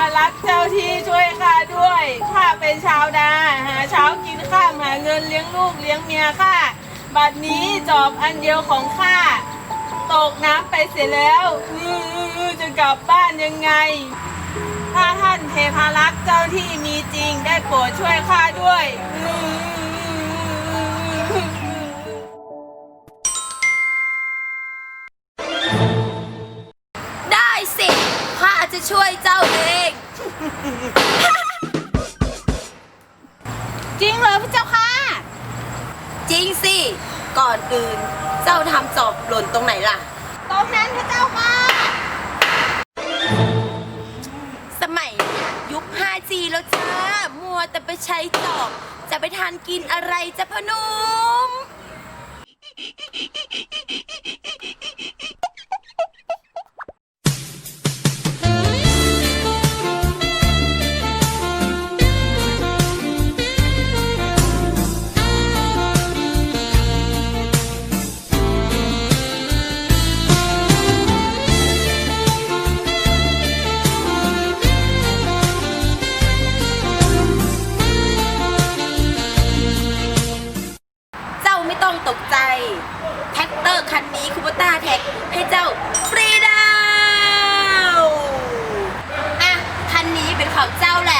มารักเจ้าที่ช่วยข้าด้วยข้าเป็นชาวนาหาเช้ากินข้ามหาเงินเลี้ยงลูกเลี้ยงเมียข้าบัดนี้จอบอันเดียวของข้าตกน้ำไปเสียแล้วจะกลับบ้านยังไง ถ้าท่านเทพารักษ์เจ้าที่มีจริงได้โปรดช่วยข้าด้วยได้สิข้าจะช่วยเจ้าเอง จริงเหรอพระเจ้าค่ะ จริงสิ ก่อนอื่น เจ้าทำจอบหล่นตรงไหนล่ะ ตรงนั้นพระเจ้าค่ะ สมัยเนี้ยยุค 5G แล้วจ้า มัวแต่ไปใช้จอบ จะไปทานกินอะไรจะพอหนุม ต้องตกใจ แท็กเตอร์คันนี้คูปต้าแท็กให้เจ้าฟรีดาวอะคันนี้เป็นของเจ้าแหละ